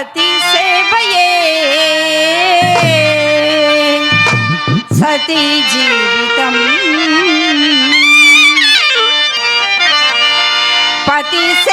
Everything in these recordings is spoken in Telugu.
सती से भये सती जीवितम। पति से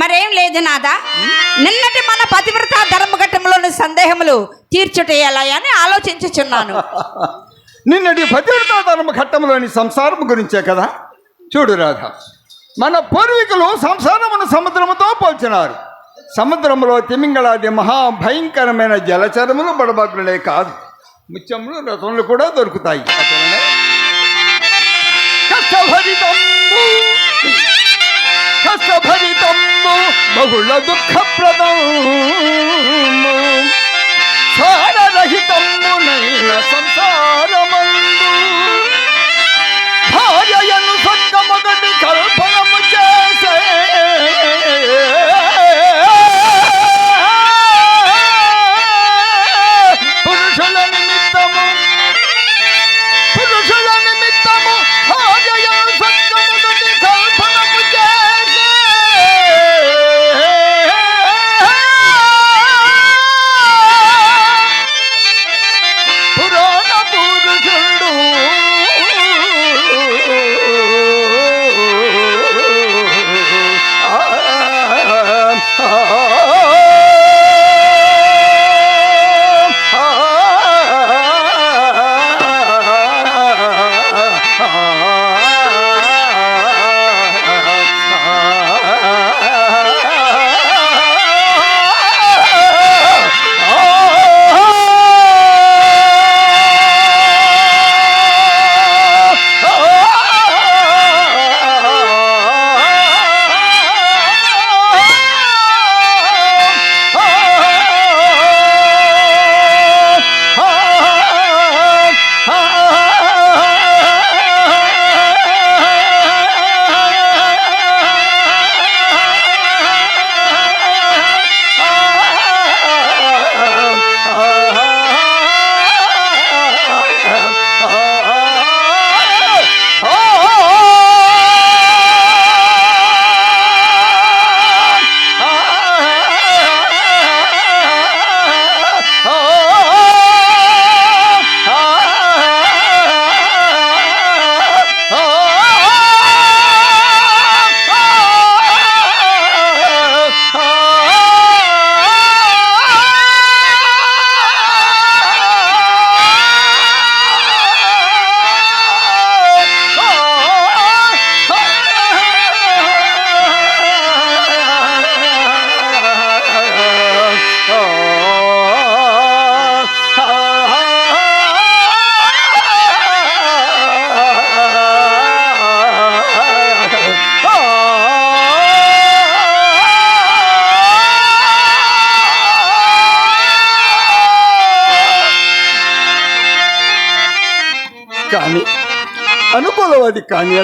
మరేం లేదు నాదా? నిన్నటి మన పతివ్రత ధర్మఘట్టంలోని సందేహములు తీర్చుటేయాలా అని ఆలోచించుచున్నాను. నిన్నటి పతివ్రత ధర్మఘట్టంలోని సంసారం గురించే కదా? చూడు రాధ మన పూర్వీకులు సంసారమును సముద్రముతో పోల్చినారు. సముద్రంలో తిమింగళాది మహాభయంకరమైన జలచరములు బడబాకులే కాదు. ముత్యములు రథములు కూడా దొరుకుతాయి. సభరితము బహుళ దుఃఖప్రదము. సారరహితమునైన సంసారమందు. భార్యను సొంత మొదటి కల్ప అనుకూలవాది కానీ?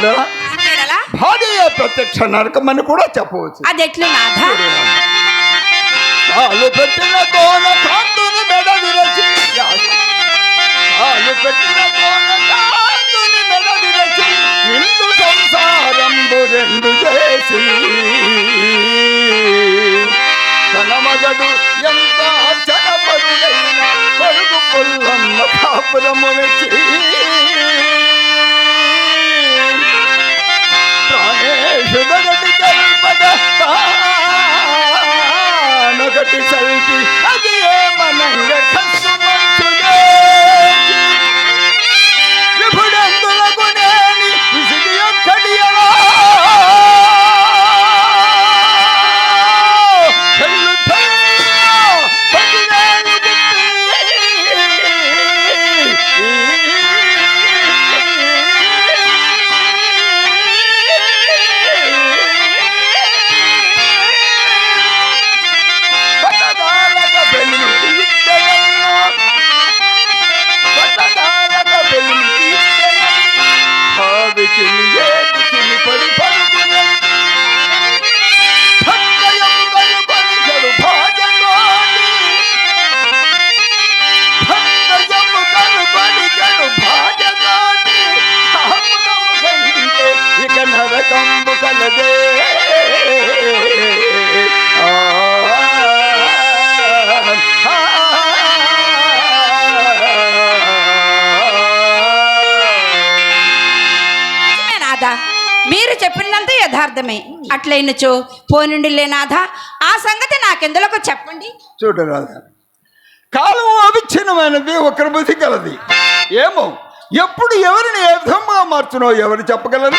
భార్య ప్రత్యక్ష నరకమని కూడా చెప్పవచ్చు. అదెట్లు నాథ కాలు పెట్టిన తోన కాంతుని మెడ విరచి కాలు పెట్టిన తోన కాంతుని మెడ విరచి నిండు సంసారంబు రెండు చేసి. తన మగడు ఎంత పరుగు పుల్లమ్మ కాపురము వెచ్చి சுடகடி నరకంబు కలదే. మీరు చెప్పినంత యథార్థమే. అట్లయినచో పోనుండిలే నాథ ఆ సంగతి నాకెందులకు చెప్పండి? చూడరాదా కాలం అవిచ్ఛిన్నమైనది ఒకరి బుద్ధి కలది ఏమో ఎప్పుడు ఎవరిని ఏ విధంగా మార్చునో ఎవరు చెప్పగలరు?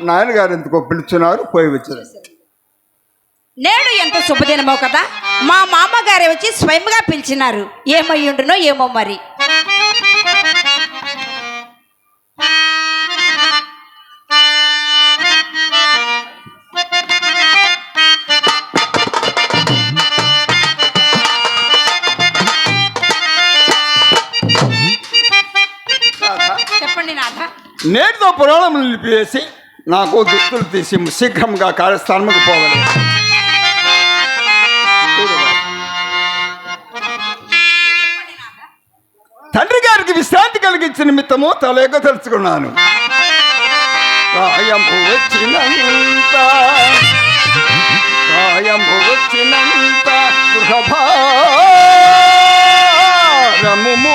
నాయనగారు ఎందుకో పిలుచున్నారు పోయి వచ్చారు. నేడు ఎంత శుభదినమో కదా మా మామగారే వచ్చి స్వయంగా పిలిచినారు. ఏమయ్యుండునో ఏమో మరి. నేటితో పురాణం నిలిపివేసి నాకు దుస్తులు తీసి శీఘ్రంగా కార్యస్థానముకు పోవాలి. తండ్రి గారికి విశ్రాంతి కలిగించిన నిమిత్తము తలేక తెలుసుకున్నాను రాయంపు వచ్చినంత రాయంపు వచ్చినంత గృహభారము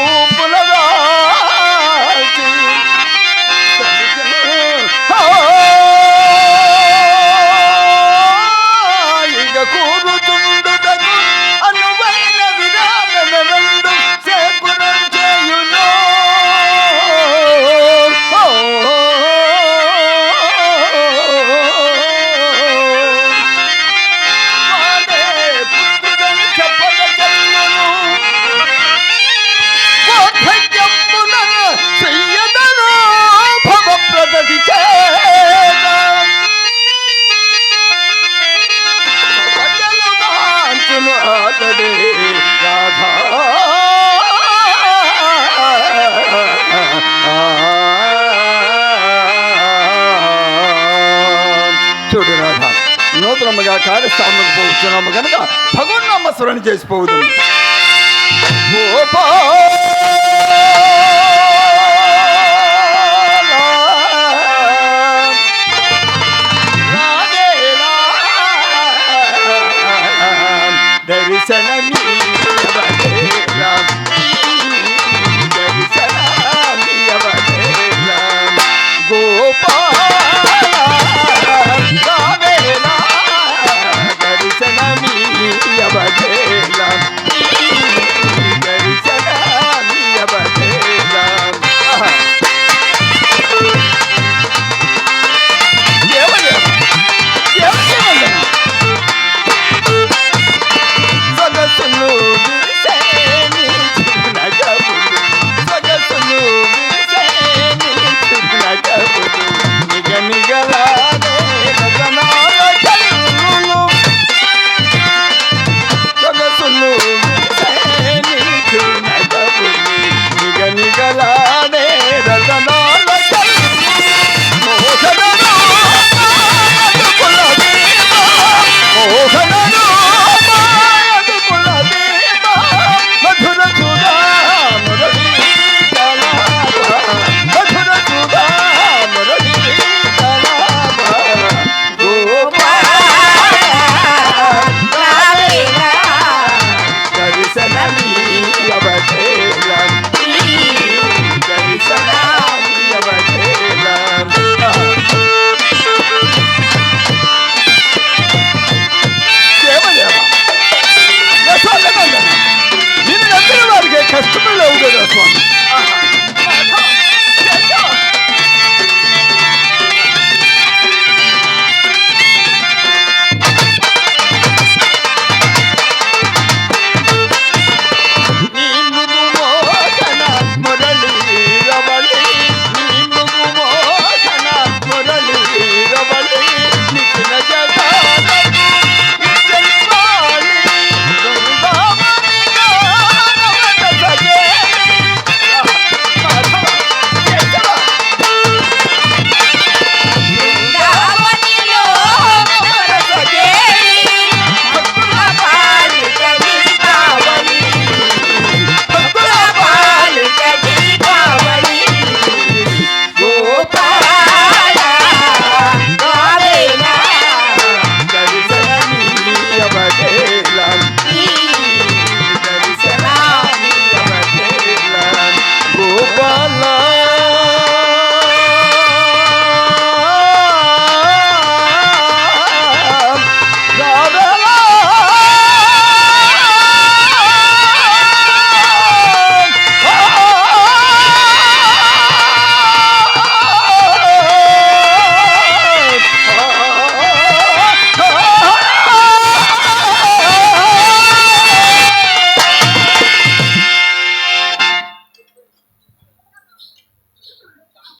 నూతనముగా కార్యస్థానంకు పోతున్నాము కనుక భగవన్నామ స్మరణ చేసిపోదు